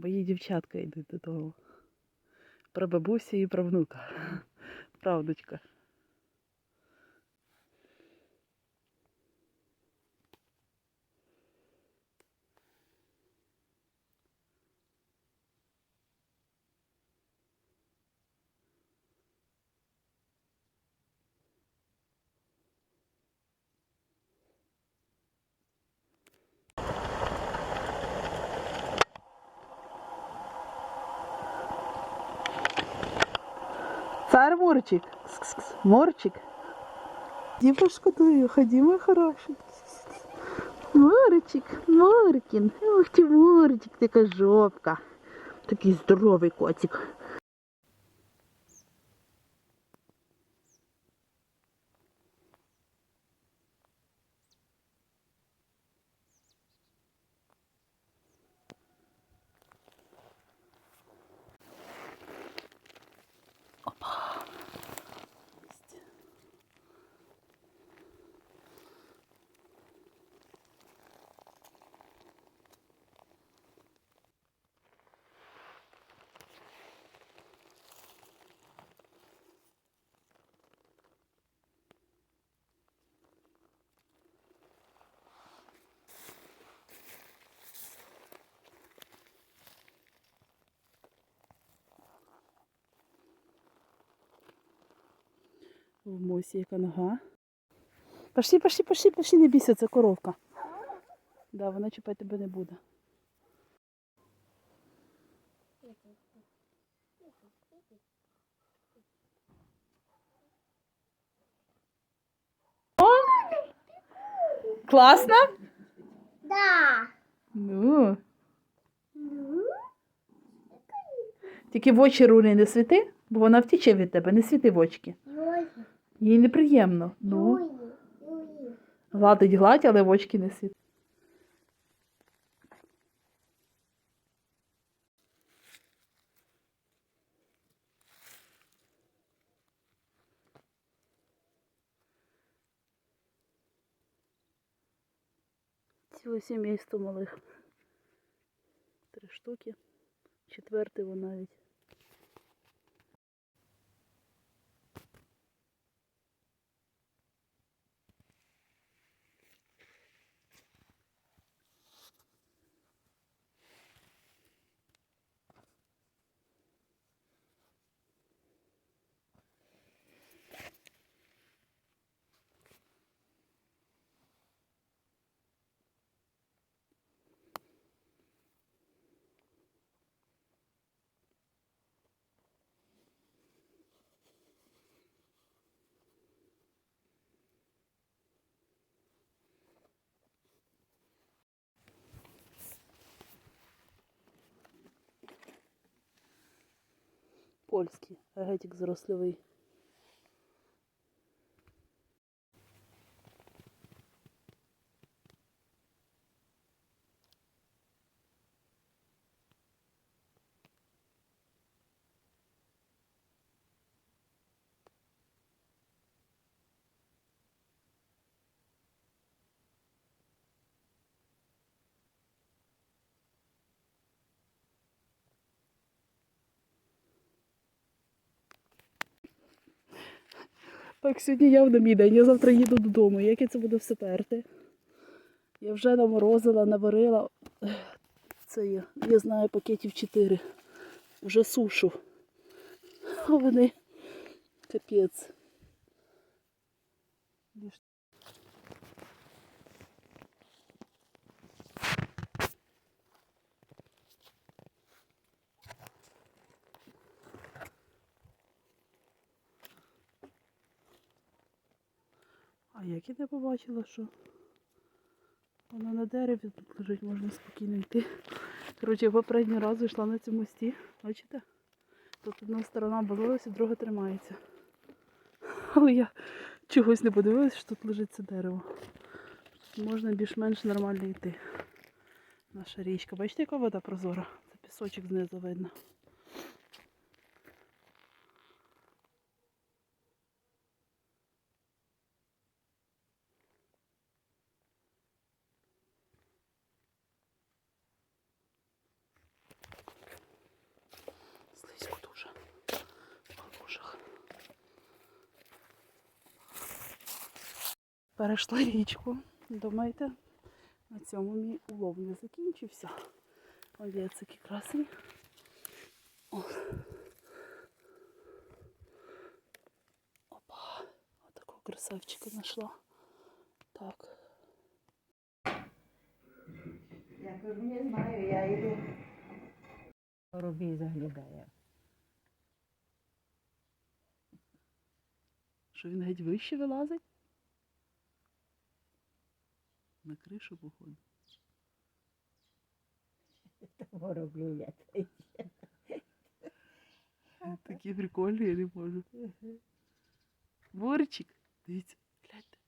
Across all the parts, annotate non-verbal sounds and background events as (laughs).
Бої дівчатка йдуть до того. Про бабусі і про внука. (laughs) Правдочка. Цар Мурчик. Кс-кс-кс. Мурчик. Иди пошкодую, ходи, мой хороший. Мурчик, Муркин. Ух ты, Мурчик, така жопка. Такий здоровий котик. В мосі яка нога. Пошли, пошли, пошли, пошли, не бійся, це коровка. Да, вона чіпати тебе не буде. О! Класно? Да. Ну. Тільки в очі рулі не світи, бо вона втіче від тебе, не світи в очки. Їй неприємно. Ну, гладить гладь, але в очки не світ. Ціле сімейство малих. Три штуки. Четвертий вон навіть. Польський, агетик зрослівий. Так, сьогодні явно мій день. Я завтра їду додому. Як я це буду все перти? Я вже наморозила, наварила. Це я, я знаю пакетів 4. Вже сушу. А вони капець. А як я не побачила, що вона на дереві тут лежить, можна спокійно йти. Коротше, я попередній раз йшла на цьому мості. Бачите? Тут одна сторона обвалилася, друга тримається. Але я чогось не подивилася, що тут лежить це дерево. Можна більш-менш нормально йти. Наша річка. Бачите, яка вода прозора? Це пісочок знизу видно. Перейшла річку. Думаєте, на цьому мій улов не закінчився. Ось є такі красені. О. Опа, отакого красавчика знайшла. Так. Я кажу, не знаю, я йду. Робій заглядає. Що він геть вище вилазить? На кришу походу. Того роблю я. Такі прикольні, я не можу. Борчик, дивіться, гляньте.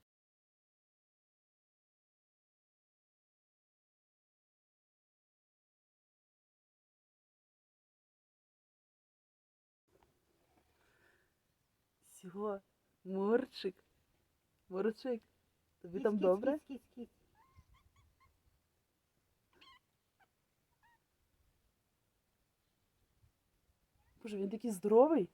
Всього, Морчик. Морчик, тобі там добре? Кіць, кіць, кіць. Боже, він такий здоровий.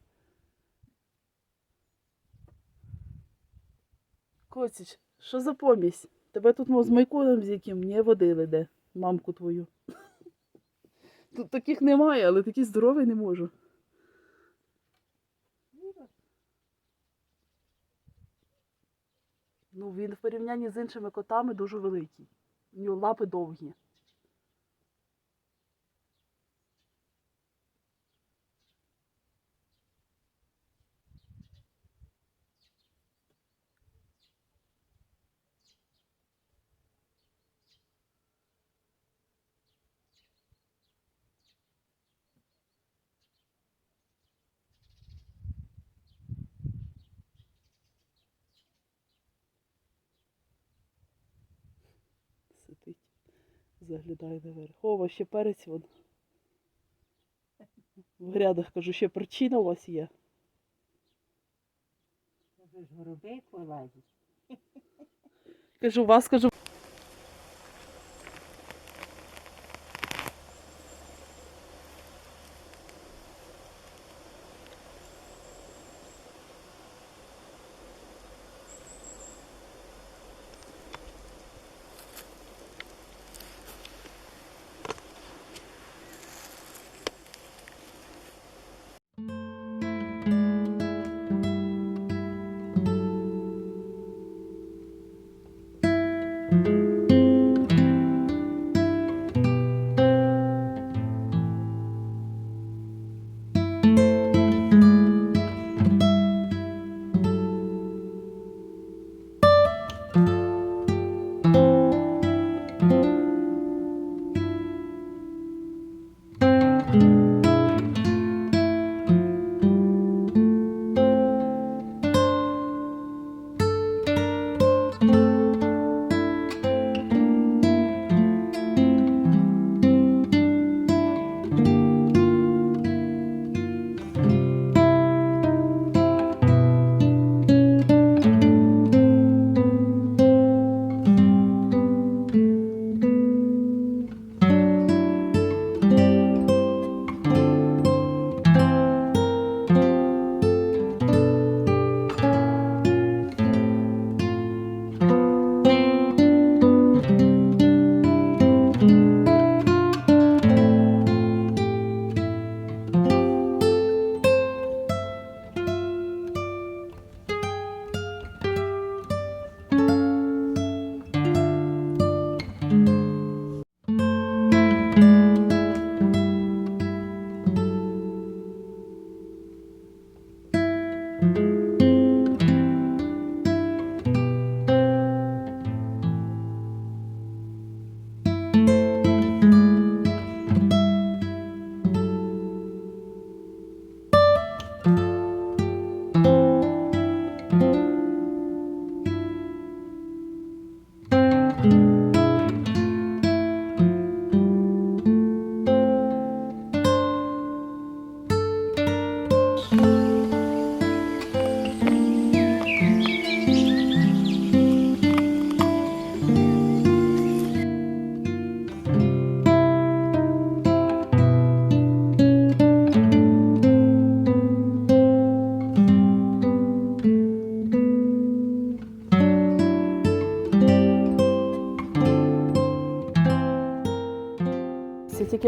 Коціч, що за помість? Тебе тут мов, з майконом з яким не водили де, мамку твою. (laughs) Тут таких немає, але такий здоровий не можу. Ну, він в порівнянні з іншими котами дуже великий. У нього лапи довгі. Сидить, заглядає наверх. О, ще перець вон. В грядах кажу, ще причина у вас є. Кажу. Кажу, вас кажу.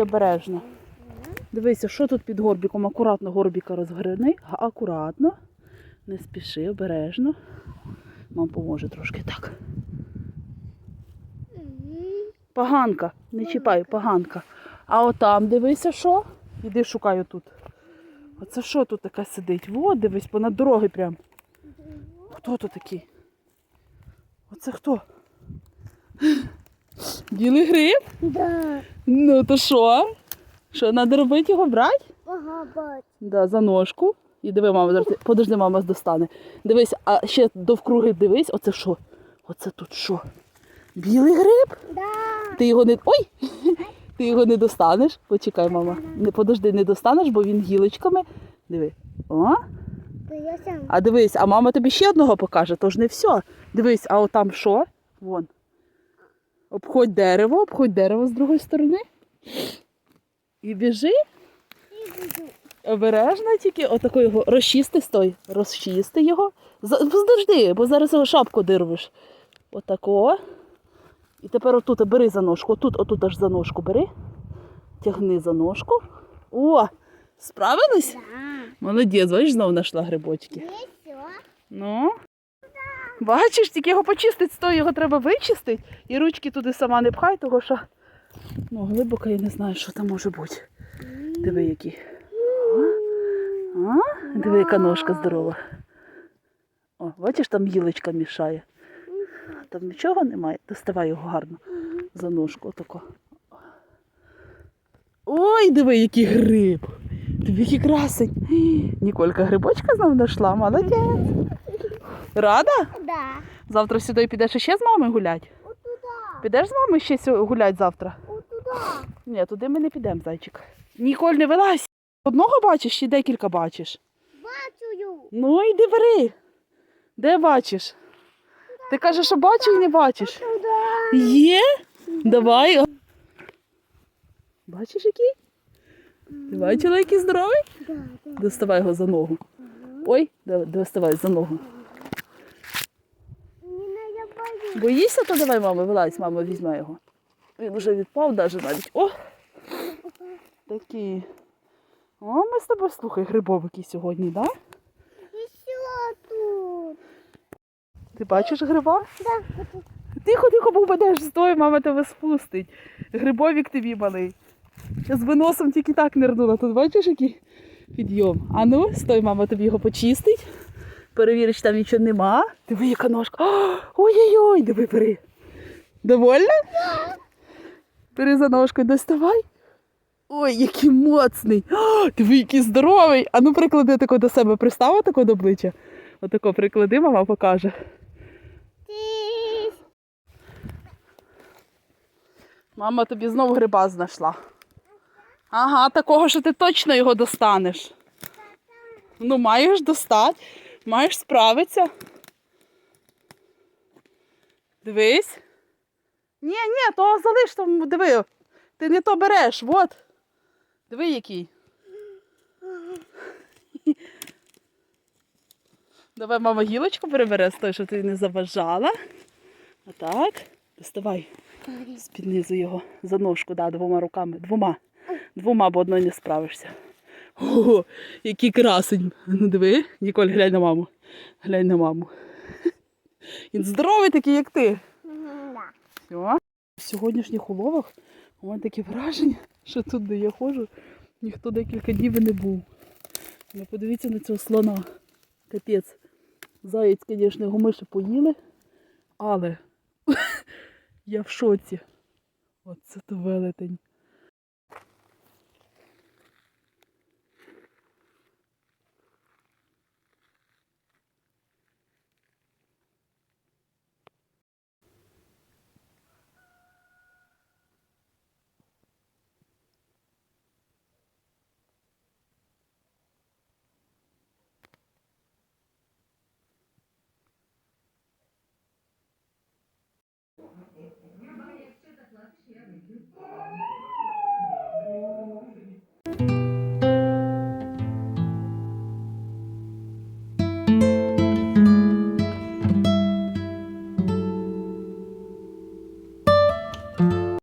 Обережно. Дивися, що тут під горбіком? Акуратно горбіка розгорни. Акуратно. Не спіши, обережно. Мам поможе трошки так. Поганка. Не чіпай, поганка. А отам дивися, що? Іди шукаю тут. Оце що тут таке сидить? Во, дивись, понад дороги прям. Хто тут такий? Оце хто? Білий гриб? Да. Ну то що? Що, треба робити його брати? Ага, бать. Да, за ножку. І диви, мама, зараз. Подожди, мама достане. Дивись, а ще довкруги дивись, оце що? Оце тут що? Білий гриб? Да. Ти його не. Ой! Ти його не достанеш. Почекай, мама. Не подожди, не достанеш, бо він гілочками. Диви. О, а дивись, а мама тобі ще одного покаже, тож не все. Дивись, а отам що? Вон. Обходь дерево, обходь дерево з другої сторони. І біжи. Обережно тільки отако його розчисти стой. Розчисти його. Подожди, бо зараз його шапку дирвиш. Отако. І тепер отут бери за ножку. Отут, отут аж за ножку бери. Тягни за ножку. О! Справились? Да. Молодець, бачиш, знову знайшла грибочки. Ну. Бачиш, тільки його почистити стой, його треба вичистити. І ручки туди сама не пхай, того що ну, глибоко я не знаю, що там може бути. Диви, які. А? А? Диви, яка ножка здорова. О, бачиш, там гілочка мішає. Там нічого немає. Доставай його гарно за ножку. Отако. Ой, диви, який гриб. Диви, який красень. (gasps) Ніколька грибочка знов знайшла, молодець. Рада? Да. Завтра сюди підеш ще з мамою гулять? Вот туда. Підеш з мамою ще гулять завтра? Вот туда. Ні, туди ми не підемо, зайчик. Ніколь, не вилазь. Одного бачиш чи декілька бачиш? Бачую. Ну йди бери. Де бачиш? Ти кажеш, що бачу і не бачиш. Туда. Є? Давай. Бачиш який? Ти бачила, який здоровий? Да, да. Доставай його за ногу. Ой, доставай за ногу. Боїшся, то давай, мама, вилазь, мама візьме його. Він вже відпав навіть навіть. О! Такі. О, ми з тобою слухай, грибовики сьогодні, так? Да? І що тут? Ти бачиш гриба? Вот Тихо, тихо, бо впадеш, стой, мама тебе спустить. Грибовік тобі малий. Зараз виносом тільки так нирнула. Тут бачиш, який підйом. А ну, стой, мама тобі його почистить. Перевіриш, там нічого нема. Диви, яка ножка. Ой-ой-ой, диви, бери. Довольна? Бери за ножкою, доставай. Ой, який моцний. О, диви, який здоровий. А ну приклади тако до себе, пристав тако до обличчя. Отако приклади, мама покаже. Мама тобі знову гриба знайшла. Ага, такого, що ти точно його достанеш. Ну, маєш достати, маєш справитися. Дивись. Ні, ні, то залиш там, диви. Ти не то береш, от. Диви, який. Давай, мама, гілочку перебере з той, що ти не заважала. Отак. Доставай. З-під низу його за ножку, да, двома руками. Двома. Двома, бо одною не справишся. О, який красень. Ну диви, Ніколь, глянь на маму. Глянь на маму. Він здоровий такий, як ти. Все. В сьогоднішніх уловах у мене таке враження, що тут, де я ходжу, ніхто декілька днів і не був. Ну, подивіться на цього слона. Капець. Заєць, звісно, його миші поїли, але (laughs) я в шоці. Оце то велетень.